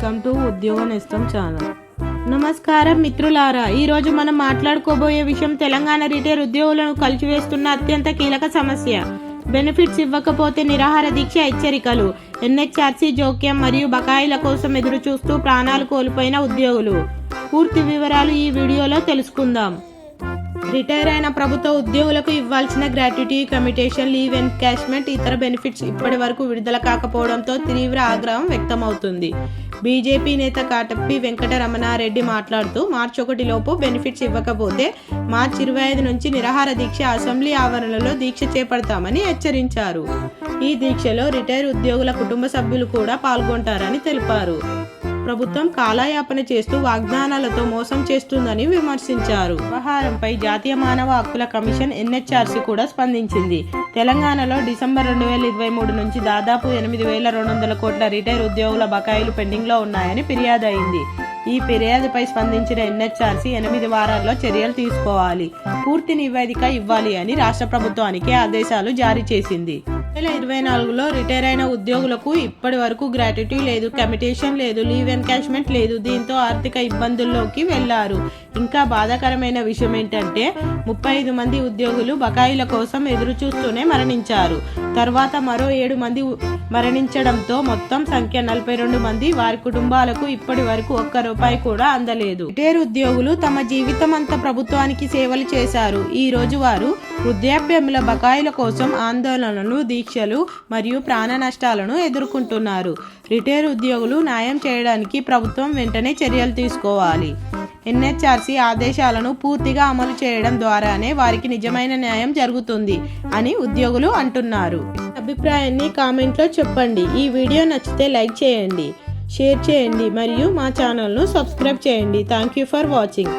Welcome to ఉద్యోగ నేస్తం channel. నమస్కారం మిత్రులారా ఈరోజు మనం మాట్లాడుకోబోయే విషయం తెలంగాణ రిటైర్ ఉద్యోగులను కలిసివేస్తున్న అత్యంత కీలక సమస్య. బెనిఫిట్స్ ఇవ్వకపోతే నిరాహార దీక్ష హెచ్చరికలు ఎన్హెచ్ఆర్సీ జోక్యం మరియు బకాయిల కోసం ఎదురు చూస్తూ ప్రాణాలు కోల్పోయిన ఉద్యోగులు. పూర్తి వివరాలు ఈ వీడియోలో తెలుసుకుందాం. రిటైర్ అయిన ప్రభుత్వ ఉద్యోగులకు ఇవ్వాల్సిన గ్రాట్యుటీ కమిటేషన్ లీవ్ ఎన్కాష్మెంట్ ఇతర బెనిఫిట్స్ ఇప్పటి వరకు విడుదల కాకపోవడంతో తీవ్ర ఆగ్రహం వ్యక్తమవుతుంది. బీజేపీ నేత కాటప్పి వెంకటరమణారెడ్డి మాట్లాడుతూ మార్చి ఒకటి లోపు బెనిఫిట్స్ ఇవ్వకపోతే మార్చి ఇరవై ఐదు నుంచి నిరాహార దీక్ష అసెంబ్లీ ఆవరణలో దీక్ష చేపడతామని హెచ్చరించారు. ఈ దీక్షలో రిటైర్ ఉద్యోగుల కుటుంబ సభ్యులు కూడా పాల్గొంటారని తెలిపారు. ప్రభుత్వం కాలయాపన చేస్తూ వాగ్దానాలతో మోసం చేస్తుందని విమర్శించారు. వ్యవహారంపై జాతీయ మానవ హక్కుల కమిషన్ ఎన్హెచ్ఆర్సీ కూడా స్పందించింది. తెలంగాణలో డిసెంబర్ రెండు వేల ఇరవై మూడు నుంచి దాదాపు ఎనిమిది వేల రెండు వందల కోట్ల రిటైర్ ఉద్యోగుల బకాయిలు పెండింగ్లో ఉన్నాయని ఫిర్యాదు అయింది ఈ ఫిర్యాదుపై స్పందించిన ఎన్హెచ్ఆర్సీ ఎనిమిది వారాల్లో చర్యలు తీసుకోవాలి పూర్తి నివేదిక ఇవ్వాలి అని రాష్ట్ర ప్రభుత్వానికి ఆదేశాలు జారీ చేసింది. వేల ఇరవై నాలుగులో రిటైర్ అయిన ఉద్యోగులకు ఇప్పటి వరకు గ్రాట్యుటీ లేదు కమిటేషన్ లేదు లీవ్ ఎన్కాష్మెంట్ లేదు. దీంతో ఆర్థిక ఇబ్బందుల్లోకి వెళ్ళారు. ఇంకా బాధాకరమైన విషయం ఏంటంటే ముప్పై ఐదు మంది ఉద్యోగులు బకాయిల కోసం ఎదురు చూస్తూనే మరణించారు. తర్వాత మరో ఏడు మంది మరణించడంతో మొత్తం సంఖ్య నలభై రెండు మంది వారి కుటుంబాలకు ఇప్పటి వరకు ఒక్క రూపాయి కూడా అందలేదు. రిటైర్ ఉద్యోగులు తమ జీవితం అంతా ప్రభుత్వానికి సేవలు చేశారు. ఈ రోజు వారు వృద్ధాప్యముల బకాయిల కోసం ఆందోళనలు దీక్షలు మరియు ప్రాణ నష్టాలను ఎదుర్కొంటున్నారు. రిటైర్ ఉద్యోగులు న్యాయం చేయడానికి ప్రభుత్వం వెంటనే చర్యలు తీసుకోవాలి. ఎన్హెచ్ఆర్సీ ఆదేశాలను పూర్తిగా అమలు చేయడం ద్వారానే వారికి నిజమైన న్యాయం జరుగుతుంది అని ఉద్యోగులు అంటున్నారు. అభిప్రాయాన్ని కామెంట్లో చెప్పండి. ఈ వీడియో నచ్చితే లైక్ చేయండి షేర్ చేయండి మరియు మా ఛానల్ను సబ్స్క్రైబ్ చేయండి. Thank you for watching.